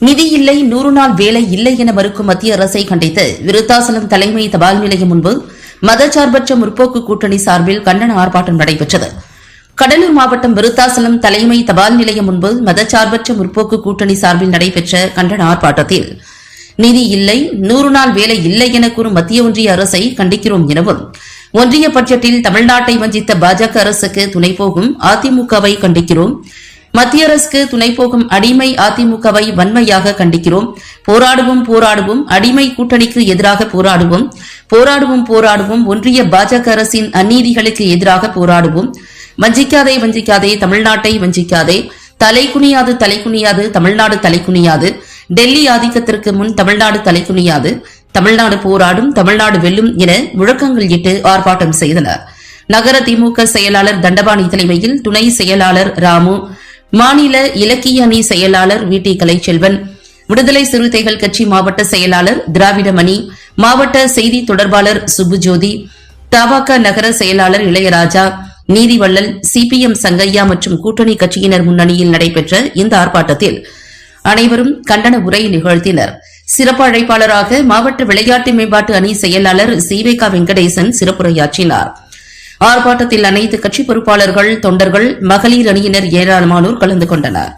நிதி இல்லை நூறு நாள் வேலை இல்லை என மறுக்கும் மத்திய அரசை கண்டித்து விருத்தாசலம் தலைமை தபால் நிலையம் முன்பு மதச்சார்பற்ற முற்போக்கு கூட்டணி சார்பில் கண்டன ஆர்ப்பாட்டம் நடைபெற்றது. கடலூர் மாவட்டம் விருத்தாசலம் தலைமை தபால் நிலையம் முன்பு மதச்சார்பற்ற முற்போக்கு கூட்டணி சார்பில் நடைபெற்ற கண்டன ஆர்ப்பாட்டத்தில் நிதி இல்லை நூறு நாள் வேலை இல்லை என கூறும் மத்திய ஒன்றிய அரசை கண்டிக்கிறோம் எனவும் ஒன்றிய பட்ஜெட்டில் தமிழ்நாட்டை வஞ்சித்த பாஜக அரசுக்கு துணை போகும் அதிமுகவை கண்டிக்கிறோம் மத்திய அரசுக்கு துணை போகும் அடிமை அதிமுகவை வன்மையாக கண்டிக்கிறோம். போராடுவோம் போராடுவோம். அடிமை கூட்டணிக்கு எதிராக போராடுவோம். போராடுவோம் போராடுவோம். ஒன்றிய பாஜக அரசின் அநீதிகளுக்கு எதிராக போராடுவோம். வஞ்சிக்காதே வஞ்சிக்காதே. தமிழ்நாட்டை வஞ்சிக்காதே. தலைக்குனியாது தலைக்குனியாது தமிழ்நாடு தலைக்குனியாது டெல்லி ஆதிக்கத்திற்கு முன் தமிழ்நாடு தலைக்குனியாது தமிழ்நாடு போராடும் தமிழ்நாடு வெல்லும் என முழக்கங்கள் இட்டு ஆர்ப்பாட்டம் செய்தனர். நகர திமுக செயலாளர் தண்டபாணி தலைமையில் துணை செயலாளர் ராமு மாநில இலக்கிய அணி செயலாளர் வி. டி. கலைச்செல்வன் விடுதலை சிறுத்தைகள் கட்சி மாவட்ட செயலாளர் திராவிடமணி மாவட்ட செய்தி தொடர்பாளர் சுபுஜோதி தவாக நகர செயலாளர் இளையராஜா நீதிவள்ளல் சிபிஎம் சங்கையா மற்றும் கூட்டணி கட்சியினர் முன்னணியில் நடைபெற்ற இந்த ஆர்ப்பாட்டத்தில் அனைவரும் கண்டன உரை நிகழ்த்தினர். சிறப்பு அழைப்பாளராக மாவட்ட விளையாட்டு மேம்பாட்டு அணி செயலாளர் சீவேகா வெங்கடேசன் சிறப்புரையாற்றினார். ஆர்ப்பாட்டத்தில் அனைத்து கட்சி பொறுப்பாளர்கள் தொண்டர்கள் மகளிர் அணியினர் ஏராளமானோர் கலந்து கொண்டனர்.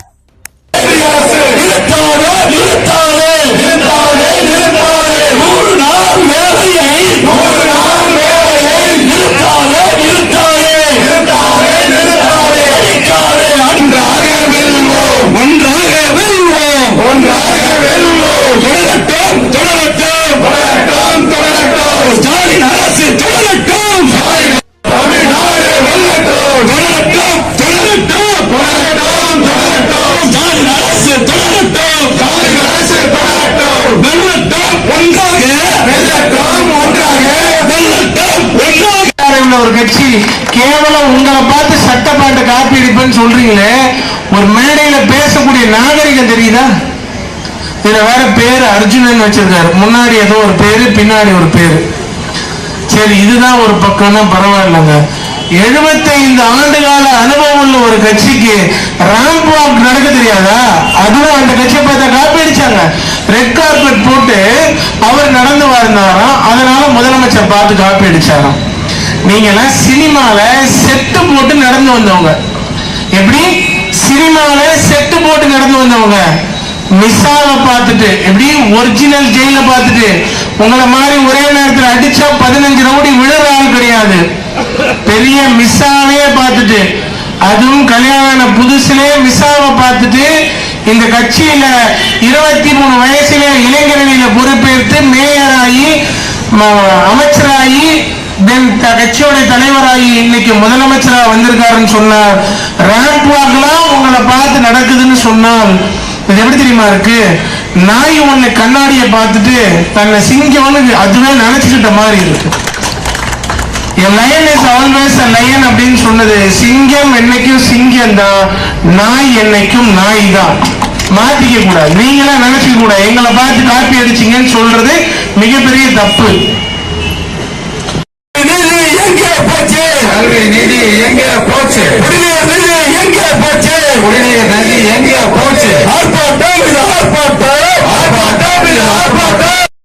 அரசு தொடரட்டும் அரசு தொடரட்டும் ஒன்றாக ஒன்றாக ஒன்றாக உள்ள ஒரு கட்சி கேவலம் உங்களை பார்த்து சட்ட பாட்டை காப்பி அடிப்பேன்னு சொல்றீங்களே ஒரு மேடையில பேசக்கூடிய நாகரிகம் தெரியுதா? இதுல வேற பேரு அர்ஜுனன் வச்சிருக்காரு. முன்னாடி ஏதோ ஒரு பேரு பின்னாடி ஒரு பேரு. சரி இதுதான் ஒரு பக்கம்னா பரவாயில்லைங்க. எழுபத்தைந்து ஆண்டு கால அனுபவம் உள்ள ஒரு கட்சிக்கு ராம்ப் வாக் நடக்க தெரியாதா? அதுவும் அந்த கட்சியை பார்த்தா காப்பி அடிச்சாங்க. ரெட் கார்பெட் போட்டு அவர் நடந்து வாழ்ந்தாராம். அதனால முதலமைச்சர் பார்த்து காப்பி அடிச்சாராம். நீங்க சினிமால செட்டு போட்டு நடந்து வந்தவங்க. எப்படி? சினிமால செட்டு போட்டு நடந்து வந்தவங்க. மிஸ்ஸாவை பார்த்துட்டு எப்படி? ஒரிஜினல் ஜெயில பார்த்துட்டு உங்களை மாதிரி ஒரே நேரத்தில் அடிச்சா பதினஞ்சு ரவுடி விழுற ஆள் கிடையாது. பெரிய மிஸ்ஸாவே பார்த்துட்டு அதுவும் கல்யாண புதுசுலேயே மிஸ்ஸாவை பார்த்துட்டு இந்த கட்சியில இருபத்தி மூணு வயசுல இளைஞரணியில பொறுப்பேற்று மேயராகி அமைச்சராகி தென் கட்சியோட தலைவராகி இன்னைக்கு முதலமைச்சரா வந்திருக்காருன்னு சொன்னார். ரேம்ப் வாக்லாம் உங்களை பார்த்து நடக்குதுன்னு சொன்னால் இது எப்படி தெரியுமா இருக்கு? நாய் ஒண்ணு கண்ணாடியை பார்த்துட்டு தன்னை சிங்கம்னு அதுவே நினைச்சுக்கிட்ட மாதிரி இருக்கு. என் lion is always a lion அப்படின்னு சொன்னது சிங்கம் என்னைக்கும் சிங்கம் தான் நாய் என்னைக்கும் நாய் தான். மாத்திக்க கூடாது நீங்களா நினைச்சுக்க கூடாது எங்களை பார்த்து காப்பி அடிச்சீங்கன்னு சொல்றது மிகப்பெரிய தப்பு. நிதி எங்கே போச்சு? குடிநீர் நிதி எங்கே போச்சு? குடிநீர் நிதி எங்கே போச்சு? இது ஆர்ப்பாட்டம்.